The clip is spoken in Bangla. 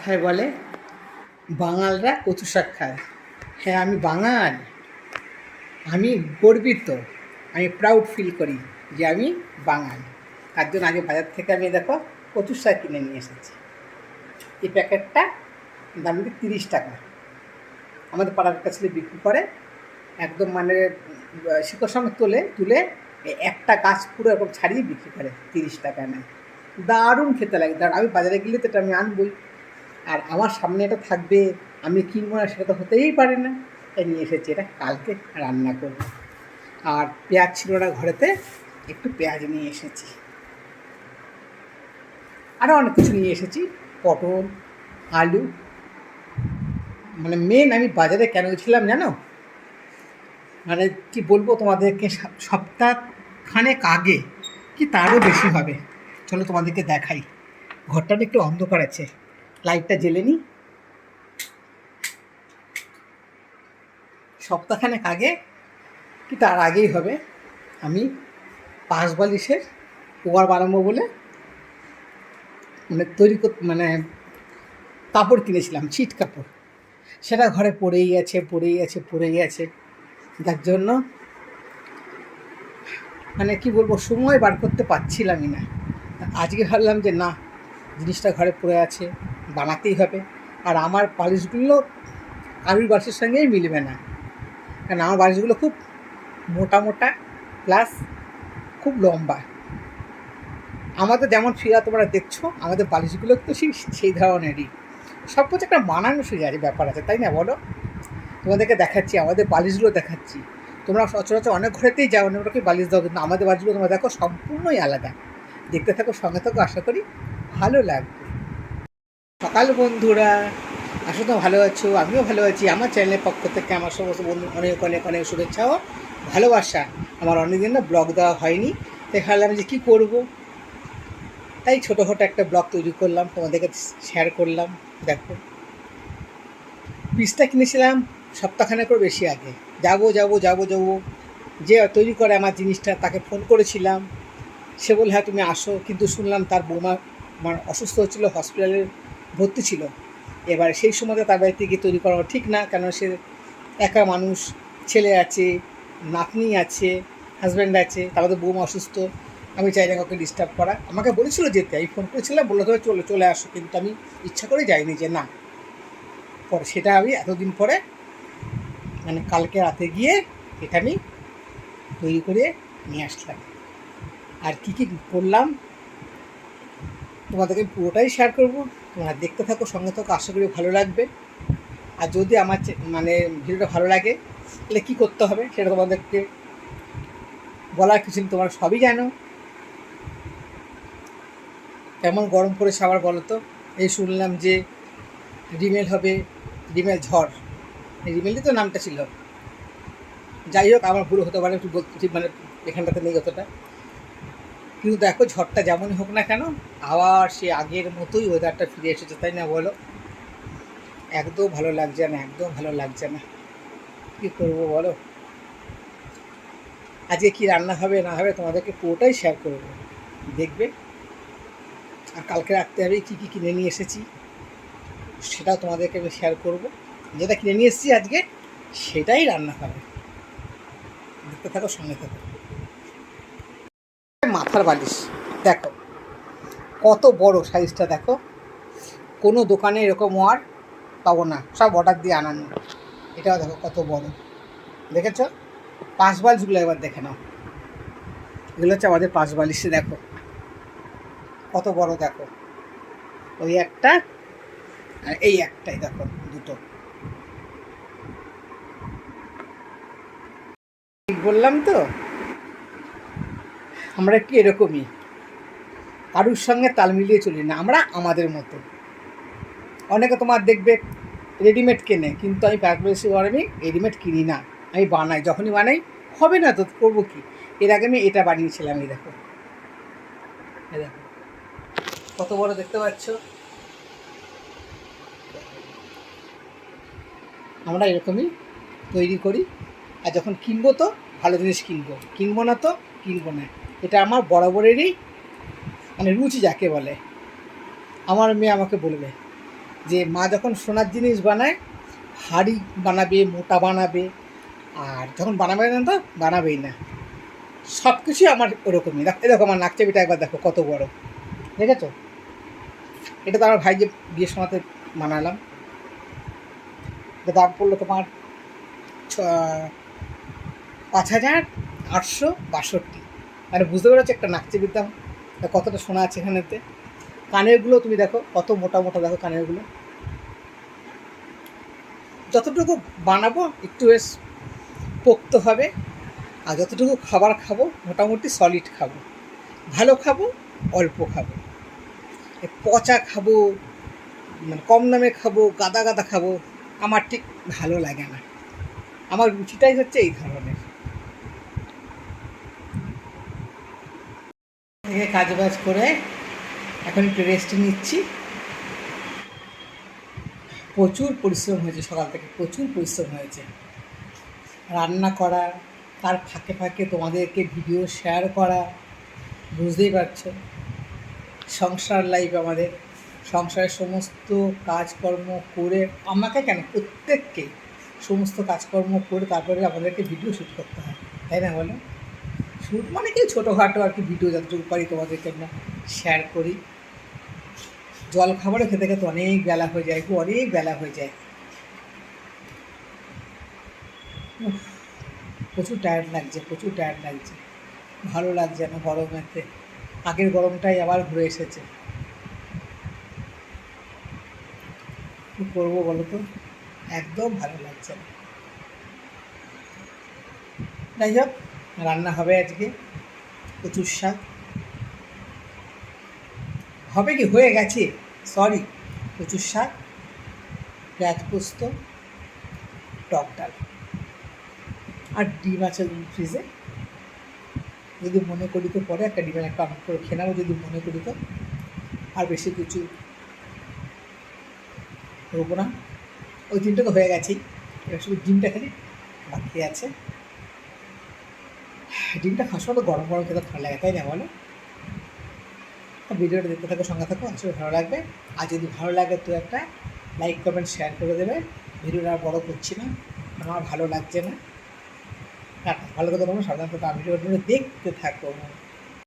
কথায় বলে, বাঙালরা কচু শাক খায়। হ্যাঁ আমি বাঙাল। আমি গর্বিত। আমি প্রাউড ফিল করি যে আমি বাঙাল। তার জন্য আগে বাজার থেকে আমি দেখো কচু শাক কিনে নিয়ে এসেছি। এই প্যাকেটটা দাম হচ্ছে তিরিশ টাকা। আমাদের পাড়ার কাছে বিক্রি করে, একদম মানে শিকড় সমেত তোলে, তুলে একটা গাছ পুরো এরকম ছাড়িয়ে বিক্রি করে তিরিশ টাকা নেয়। দারুণ খেতে লাগে। দারুণ। আমি বাজারে গেলে তো এটা আমি আনবই। আর আমার সামনে এটা থাকবে, আমি কিনবো না সেটা তো হতেই পারে না। তাই নিয়ে এসেছি, এটা কালকে রান্না করব। আর পেঁয়াজ ছিল না ঘরেতে, একটু পেঁয়াজ নিয়ে এসেছি। আরও অনেক কিছু নিয়ে এসেছি, পটল, আলু। মানে মেন আমি বাজারে কেন গেছিলাম জানো? মানে কি বলব তোমাদেরকে সপ- সপ্তাহ খানেক আগে, কি তারও বেশি হবে। চলো তোমাদেরকে দেখাই। ঘরটা একটু অন্ধকার আছে। লাইটটা জ্বেলে নিই সপ্তাহখানেক আগে, কি তার আগেই হবে, আমি পাঁচ বালিশের ওয়ার বানাবো বলে মানে তৈরি কর মানে কাপড় কিনেছিলাম, ছিট কাপড়। সেটা ঘরে পড়েই আছে পড়েই আছে পড়েই আছে। যার জন্য মানে কি বলব, সময় বার করতে পারছিলামই না। আজকে ভাবলাম যে না, জিনিসটা ঘরে পড়ে আছে। বানাতেই হবে। আর আমার বালিশগুলো কারুর বালিশের সঙ্গেই মিলবে না। কারণ আমার বালিশগুলো খুব মোটা মোটা প্লাস খুব লম্বা। আমাদের যেমন ফিরা তোমরা দেখছ, আমাদের বালিশগুলো তো সেই সেই ধরনেরই। সব কিছু একটা মানানো সুযোগ আছে ব্যাপার আছে, তাই না বলো? তোমাদেরকে দেখাচ্ছি, আমাদের বালিশগুলো দেখাচ্ছি। তোমরা সচরাচর অনেক ঘরেতেই যাও, অনেক রকম বালিশ দাও, কিন্তু আমাদের বালিশগুলো তোমরা দেখো সম্পূর্ণই আলাদা। দেখতে থাকো, সঙ্গে থাকো, আশা করি ভালো লাগবে। সকাল বন্ধুরা, আসো তো, ভালো আছো? আমিও ভালো আছি। আমার চ্যানেলের পক্ষ থেকে আমার সমস্ত বন্ধু, অনেক অনেক অনেক শুভেচ্ছা ও ভালোবাসা। আমার অনেকদিন না ব্লগ দেওয়া হয়নি। তাই ভাবলাম যে কী করব? তাই ছোটোখাটো একটা ব্লগ তৈরি করলাম, তোমাদেরকে শেয়ার করলাম। দেখো। পিসটা কিনেছিলাম সপ্তাহখানেকের বেশি আগে। যাব যাব যাব যাব। যে তৈরি করে আমার জিনিসটা, তাকে ফোন করেছিলাম। সে বলে হ্যাঁ তুমি আসো। কিন্তু শুনলাম তার বৌমা মানে অসুস্থ হচ্ছিল হসপিটালে ভর্তি ছিল। এবার সেই সময়তে তার বাড়িতে গিয়ে তৈরি করা ঠিক না, কেন সে একা মানুষ, ছেলে আছে, নাতনি আছে হাজব্যান্ড আছে তারপরে বৌমা অসুস্থ, আমি চাই না কাউকে ডিস্টার্ব করা। আমাকে বলেছিল যেতে, আমি ফোন করেছিলাম, বলল তবে চলে চলে আসো। কিন্তু আমি ইচ্ছা করে যাইনি যে না। পরে সেটা আমি এতদিন পরে মানে কালকে রাতে গিয়ে এটা আমি তৈরি করে নিয়ে আসলাম। আর কী কী করলাম তোমাদেরকে পুরোটাই শেয়ার করব। তোমরা দেখতে থাকো, সঙ্গে থাকো, আশা করি ভালো লাগবে। আর যদি আমার মানে ভিডিওটা ভালো লাগে, তাহলে কী করতে হবে সেটা তোমাদেরকে বলার কিছু তোমরা সবই জানো। কেমন গরম পড়েছে আবার বলো তো? এই শুনলাম যে রিমেল হবে, রিমেল ঝড়। রিমেলই তো নামটা ছিল। যাই হোক, আমার ভুল হতে পারে, একটু মানে এখানটাতে নেই অতটা। কিন্তু দেখো ঝড়টা যেমনই হোক না কেন, আবার সে আগের মতোই ওয়েদারটা ফিরে এসেছে, তাই না বলো? একদম ভালো লাগছে না, একদম ভালো লাগছে না। কী করব বলো? আজকে কি রান্না হবে, না হবে তোমাদেরকে পুরোটাই শেয়ার করব। দেখবে? আর কালকে রাখতে হবে কী কী কিনে নিয়ে এসেছি, সেটাও তোমাদেরকে আমি শেয়ার করব। যেটা কিনে নিয়ে এসেছি আজকে, সেটাই রান্না হবে। দেখতে থাকো, সঙ্গে থাকো। মাথার বালিশ। দেখো, কত বড় সাইজটা দেখো। কোনো দোকানে এরকম ওয়ার পাবো না, সব অর্ডার দিয়ে আনানো এটাও দেখো কত বড়। দেখেছ? পাঁচ বালিশগুলো একবার দেখে নাও। এগুলো হচ্ছে আমাদের পাঁচ বালিশে দেখো। কত বড় দেখো। ওই একটা আর এই একটাই দেখো দুটো। বললাম তো? আমরা একটু এরকমই? কারুর সঙ্গে তাল মিলিয়ে চলি না, আমরা আমাদের মতো। অনেকে তোমার দেখবে রেডিমেড কেনে, কিন্তু আমি বেশি আমি রেডিমেড কিনি না। আমি বানাই, যখনই বানাই, হবে না তো, করব কি? এর আগে আমি এটা বানিয়েছিলাম, এই দেখো। দেখো। কত বড় দেখতে পাচ্ছ? আমরা এরকমই তৈরি করি। আর যখন কিনবো তো, ভালো জিনিস কিনবো। কিনবো না তো, কিনবো না। এটা আমার বরাবরেরই মানে রুচি যাকে বলে। আমার মেয়ে আমাকে বলবে যে, মা যখন সোনার জিনিস বানায়, হাড়ি বানাবে, মোটা বানাবে, আর যখন বানাবে না তো বানাবেই না। সব কিছুই আমার ওরকমই। দেখো দেখো আমার নাকচাবিটা একবার দেখো, কত বড়। ঠিক আছে এটা তো আমার ভাই যে বিয়ের সময়তে বানালাম এটা দাম পড়ল তোমার, ছ- পাঁচ হাজার আটশো বাষট্টি। মানে বুঝতে পেরেছ একটা তা কতটা সোনা আছে এখানেতে? কানেরগুলো তুমি দেখো, কত মোটা মোটা দেখো কানেরগুলো। যতটুকু বানাবো, একটু বেশ পোক্ত হবে, আর যতটুকু খাবার খাব, মোটামুটি সলিড খাব। ভালো খাব, অল্প খাব। পচা খাব মানে কম দামে খাব, গাদা গাদা খাব, আমার ঠিক ভালো লাগে না। আমার রুচিটাই হচ্ছে এই ধরনের। থেকে কাজ বাজ করে এখন একটু রেস্ট নিচ্ছি। প্রচুর পরিশ্রম হয়েছে সকাল থেকে, প্রচুর পরিশ্রম হয়েছে। রান্না করা, তার ফাঁকে ফাঁকে তোমাদেরকে ভিডিও শেয়ার করা, বুঝতেই পারছ। সংসার লাইফ আমাদের, সংসারের সমস্ত কাজকর্ম করে আমাকে কেন? প্রত্যেককে সমস্ত কাজকর্ম করে তারপরে আমাদেরকে ভিডিও শ্যুট করতে হয়, তাই না বলো? শ্যুট মানে কি ছোটোখাটো আর কি ভিডিও যতটুকু পারি, তোমাদেরকে আমরা শেয়ার করি। জল খাবারও খেতে খেতে অনেক বেলা হয়ে যায় অনেক বেলা হয়ে যায়। প্রচুর টায়ার্ড লাগছে, প্রচুর টায়ার্ড লাগছে। ভালো লাগছে না গরমেতে। আগের গরমটাই আবার ঘুরে এসেছে। কী করব বলো তো? একদম ভালো লাগছে না। যাই হোক রান্না হবে আজকে প্রচুর শাক। হবে কি? হয়ে গেছে। সরি প্রচুর শাক, পেঁয়াজ পোস্ত, টক ডাল আর ডিম আছে ফ্রিজে যদি মনে করি তো পরে একটা ডিমের একটা অনেক করে খেয়ে নেব, যদি মনে করি তো। আর বেশি কিছু করব না। ওই দিনটা তো হয়ে গেছেই। এবার শুধু ডিমটা খালি বাকি আছে। ডিমটা খাওয়ার সময় তো গরম গরম খেতে ভালো লাগে, তাই না বলো? ভিডিওটা দেখতে থাকো, সঙ্গে থাকো আসলে ভালো লাগবে। আর যদি ভালো লাগে তো একটা লাইক কমেন্ট শেয়ার করে দেবে। ভিডিওটা আর বড়ো করছি না আমার ভালো লাগছে না। ভালো কথা বলব সাধারণত ভিডিওগুলো দেখতে থাকো।